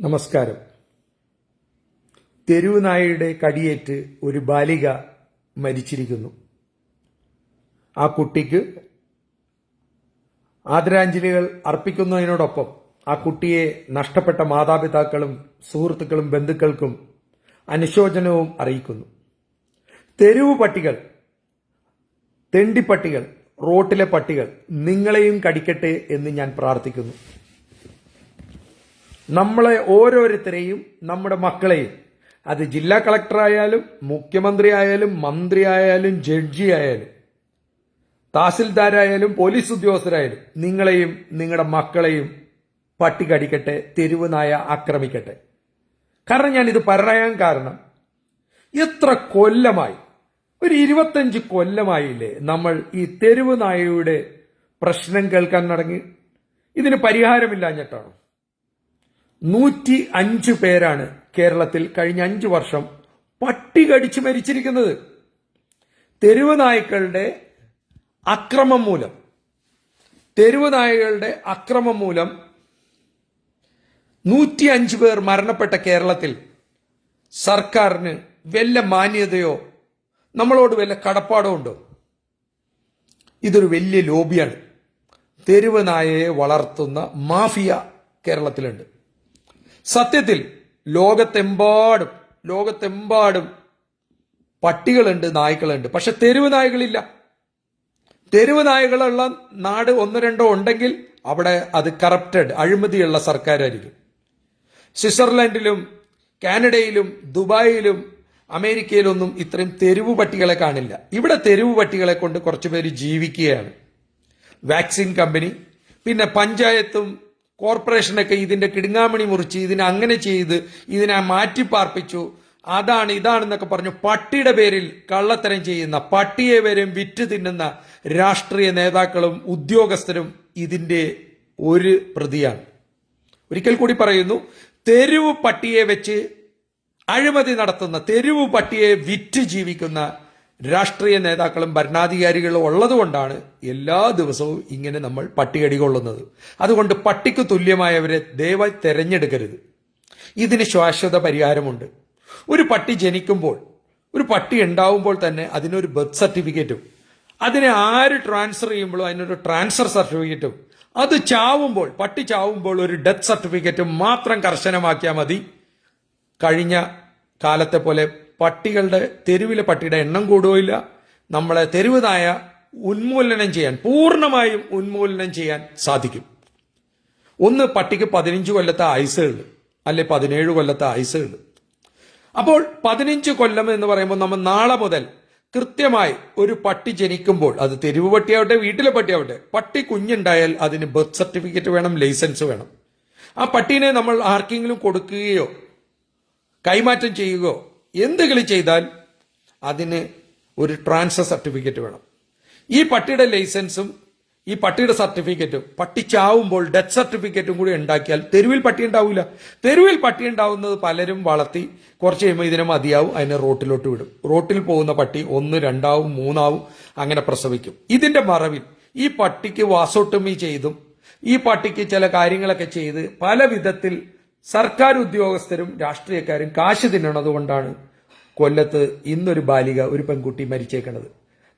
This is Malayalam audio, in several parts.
നമസ്കാരം. തെരുവുനായയുടെ കടിയേറ്റ് ഒരു ബാലിക മരിച്ചിരിക്കുന്നു. ആ കുട്ടിക്ക് ആദരാഞ്ജലികൾ അർപ്പിക്കുന്നതിനോടൊപ്പം ആ കുട്ടിയെ നഷ്ടപ്പെട്ട മാതാപിതാക്കളും സുഹൃത്തുക്കളും ബന്ധുക്കൾക്കും അനുശോചനവും അറിയിക്കുന്നു. തെരുവ് പട്ടികൾ തെണ്ടിപ്പട്ടികൾ റോട്ടിലെ പട്ടികൾ നിങ്ങളെയും കടിക്കട്ടെ എന്ന് ഞാൻ പ്രാർത്ഥിക്കുന്നു. നമ്മളെ ഓരോരുത്തരെയും നമ്മുടെ മക്കളെയും. അത് ജില്ലാ കളക്ടറായാലും മുഖ്യമന്ത്രി ആയാലും മന്ത്രി ആയാലും ജഡ്ജി ആയാലും തഹസിൽദാരായാലും പോലീസ് ഉദ്യോഗസ്ഥരായാലും നിങ്ങളെയും നിങ്ങളുടെ മക്കളെയും പട്ടി കടിക്കട്ടെ തെരുവ് നായ ആക്രമിക്കട്ടെ. കാരണം ഞാൻ ഇത് പറയാൻ കാരണം എത്ര കൊല്ലമായി ഒരു ഇരുപത്തഞ്ച് കൊല്ലമായില്ലേ നമ്മൾ ഈ തെരുവ് നായയുടെ പ്രശ്നം കേൾക്കാൻ തുടങ്ങി ഇതിന് പരിഹാരമില്ലാഞ്ഞിട്ടാണോ? നൂറ്റി അഞ്ച് പേരാണ് കേരളത്തിൽ കഴിഞ്ഞ അഞ്ച് വർഷം പട്ടി കടിച്ച് മരിച്ചിരിക്കുന്നത്. തെരുവ് നായ്ക്കളുടെ അക്രമം മൂലം. തെരുവ് നായകളുടെ അക്രമം മൂലം നൂറ്റി അഞ്ച് പേർ മരണപ്പെട്ട കേരളത്തിൽ സർക്കാരിന് വല്ല മാന്യതയോ നമ്മളോട് വല്ല കടപ്പാടോ ഉണ്ടോ? ഇതൊരു വലിയ ലോബിയാണ്. തെരുവ് നായയെ വളർത്തുന്ന മാഫിയ കേരളത്തിലുണ്ട്. സത്യത്തിൽ ലോകത്തെമ്പാടും ലോകത്തെമ്പാടും പട്ടികളുണ്ട് നായ്ക്കളുണ്ട്. പക്ഷെ തെരുവ് നായ്ക്കളില്ല തെരുവ് നായ്ക്കളുള്ള നാട് ഒന്ന് രണ്ടോ ഉണ്ടെങ്കിൽ അവിടെ അത് കറപ്റ്റഡ് അഴിമതിയുള്ള സർക്കാരായിരിക്കും. സ്വിറ്റ്സർലൻഡിലും കാനഡയിലും ദുബായിലും അമേരിക്കയിലൊന്നും ഇത്രയും തെരുവ് പട്ടികളെ കാണില്ല. ഇവിടെ തെരുവ് പട്ടികളെ കൊണ്ട് കുറച്ചുപേര് ജീവിക്കുകയാണ്. വാക്സിൻ കമ്പനി പിന്നെ പഞ്ചായത്തും കോർപ്പറേഷനൊക്കെ ഇതിന്റെ കിടുങ്ങാമണി മുറിച്ച് ഇതിനെ അങ്ങനെ ചെയ്ത് ഇതിനെ മാറ്റിപ്പാർപ്പിച്ചു. അതാണ് ഇതാണെന്നൊക്കെ പറഞ്ഞു പട്ടിയുടെ പേരിൽ കള്ളത്തരം ചെയ്യുന്ന പട്ടിയെ വരെയും വിറ്റ് തിന്നുന്ന രാഷ്ട്രീയ നേതാക്കളും ഉദ്യോഗസ്ഥരും ഇതിന്റെ ഒരു പ്രതിയാണ്. ഒരിക്കൽ കൂടി പറയുന്നു തെരുവ് പട്ടിയെ വെച്ച് അഴിമതി നടത്തുന്ന തെരുവ് പട്ടിയെ വിറ്റ് ജീവിക്കുന്ന രാഷ്ട്രീയ നേതാക്കളും ഭരണാധികാരികളും ഉള്ളതുകൊണ്ടാണ് എല്ലാ ദിവസവും ഇങ്ങനെ നമ്മൾ പട്ടികടി കൊള്ളുന്നത്. അതുകൊണ്ട് പട്ടിക്ക് തുല്യമായവരെ ദയവായി തെരഞ്ഞെടുക്കരുത്. ഇതിന് ശാശ്വത പരിഹാരമുണ്ട്. ഒരു പട്ടി ജനിക്കുമ്പോൾ ഒരു പട്ടി ഉണ്ടാവുമ്പോൾ തന്നെ അതിനൊരു ബർത്ത് സർട്ടിഫിക്കറ്റും അതിനെ ആര് ട്രാൻസ്ഫർ ചെയ്യുമ്പോഴും അതിനൊരു ട്രാൻസ്ഫർ സർട്ടിഫിക്കറ്റും അത് ചാവുമ്പോൾ പട്ടി ചാവുമ്പോൾ ഒരു ഡെത്ത് സർട്ടിഫിക്കറ്റും മാത്രം കർശനമാക്കിയാൽ മതി. കഴിഞ്ഞ കാലത്തെ പോലെ പട്ടികളുടെ തെരുവിലെ പട്ടിയുടെ എണ്ണം കൂടുകയില്ല. നമ്മളെ തെരുവുതായ ഉന്മൂലനം ചെയ്യാൻ പൂർണമായും ഉന്മൂലനം ചെയ്യാൻ സാധിക്കും. ഒന്ന് പട്ടിക്ക് പതിനഞ്ച് കൊല്ലത്തെ ആയുസുണ്ട് അല്ലെ പതിനേഴ് കൊല്ലത്തെ ആയുസുണ്ട് അപ്പോൾ പതിനഞ്ച് കൊല്ലം എന്ന് പറയുമ്പോൾ നമ്മൾ നാളെ മുതൽ കൃത്യമായി ഒരു പട്ടി ജനിക്കുമ്പോൾ അത് തെരുവ് പട്ടിയാവട്ടെ വീട്ടിലെ പട്ടിയാവട്ടെ പട്ടി കുഞ്ഞുണ്ടായാൽ അതിന് ബർത്ത് സർട്ടിഫിക്കറ്റ് വേണം ലൈസൻസ് വേണം. ആ പട്ടീനെ നമ്മൾ ആർക്കെങ്കിലും കൊടുക്കുകയോ കൈമാറ്റം ചെയ്യുകയോ എന്തെങ്കിലും ചെയ്താൽ അതിന് ഒരു ട്രാൻസ്ഫർ സർട്ടിഫിക്കറ്റ് വേണം. ഈ പട്ടിയുടെ ലൈസൻസും ഈ പട്ടിയുടെ സർട്ടിഫിക്കറ്റും പട്ടി ഡെത്ത് സർട്ടിഫിക്കറ്റും കൂടി ഉണ്ടാക്കിയാൽ തെരുവിൽ പട്ടി ഉണ്ടാവില്ല തെരുവിൽ പട്ടി ഉണ്ടാവുന്നത് പലരും വളർത്തി കുറച്ച് കഴിയുമ്പോൾ ഇതിനെ മതിയാവും അതിനെ റോട്ടിലോട്ട് വിടും. റോട്ടിൽ പോകുന്ന പട്ടി ഒന്ന് രണ്ടാവും മൂന്നാവും അങ്ങനെ പ്രസവിക്കും. ഇതിന്റെ മറവിൽ ഈ പട്ടിക്ക് വാസോട്ടമി ചെയ്തും ഈ പട്ടിക്ക് ചില കാര്യങ്ങളൊക്കെ ചെയ്ത് പല വിധത്തിൽ സർക്കാർ ഉദ്യോഗസ്ഥരും രാഷ്ട്രീയക്കാരും കാശ് തിന്നണതുകൊണ്ടാണ് കൊല്ലത്ത് ഇന്നൊരു ബാലിക ഒരു പെൺകുട്ടി മരിച്ചേക്കണത്.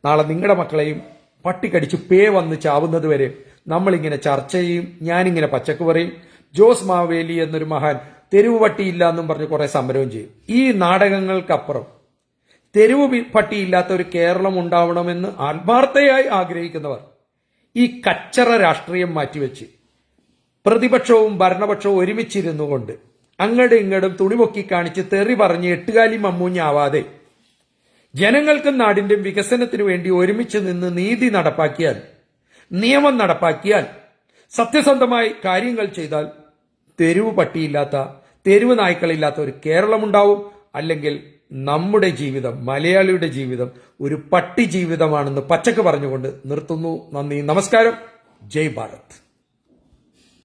നാളെ നിങ്ങളുടെ മക്കളെയും പട്ടിക്കടിച്ച് പേ വന്ന് ചാവുന്നത് വരെ നമ്മളിങ്ങനെ ചർച്ച ചെയ്യും ഞാനിങ്ങനെ പച്ചക്ക് പറയും. ജോസ് മാവേലി എന്നൊരു മഹാൻ തെരുവ് പട്ടിയില്ല എന്നും പറഞ്ഞ് കുറെ സമരവും ചെയ്യും. ഈ നാടകങ്ങൾക്കപ്പുറം തെരുവ് പട്ടിയില്ലാത്ത ഒരു കേരളം ഉണ്ടാവണമെന്ന് ആത്മാർത്ഥയായി ആഗ്രഹിക്കുന്നവർ ഈ കച്ചറ രാഷ്ട്രീയം മാറ്റിവെച്ച് പ്രതിപക്ഷവും ഭരണപക്ഷവും ഒരുമിച്ചിരുന്നു കൊണ്ട് അങ്ങടും ഇങ്ങടും തുണിമൊക്കി കാണിച്ച് തെറി പറഞ്ഞ് എട്ടുകാലി മമ്മൂഞ്ഞാവാതെ ജനങ്ങൾക്കും നാടിന്റെ വികസനത്തിനു വേണ്ടി ഒരുമിച്ച് നിന്ന് നീതി നടപ്പാക്കിയാൽ നിയമം നടപ്പാക്കിയാൽ സത്യസന്ധമായി കാര്യങ്ങൾ ചെയ്താൽ തെരുവ് പട്ടിയില്ലാത്ത തെരുവ് നായ്ക്കളില്ലാത്ത ഒരു കേരളമുണ്ടാവും. അല്ലെങ്കിൽ നമ്മുടെ ജീവിതം മലയാളിയുടെ ജീവിതം ഒരു പട്ടി ജീവിതമാണെന്ന് പച്ചക്ക് പറഞ്ഞുകൊണ്ട് നിർത്തുന്നു. നന്ദി നമസ്കാരം. ജയ് ഭാരത്.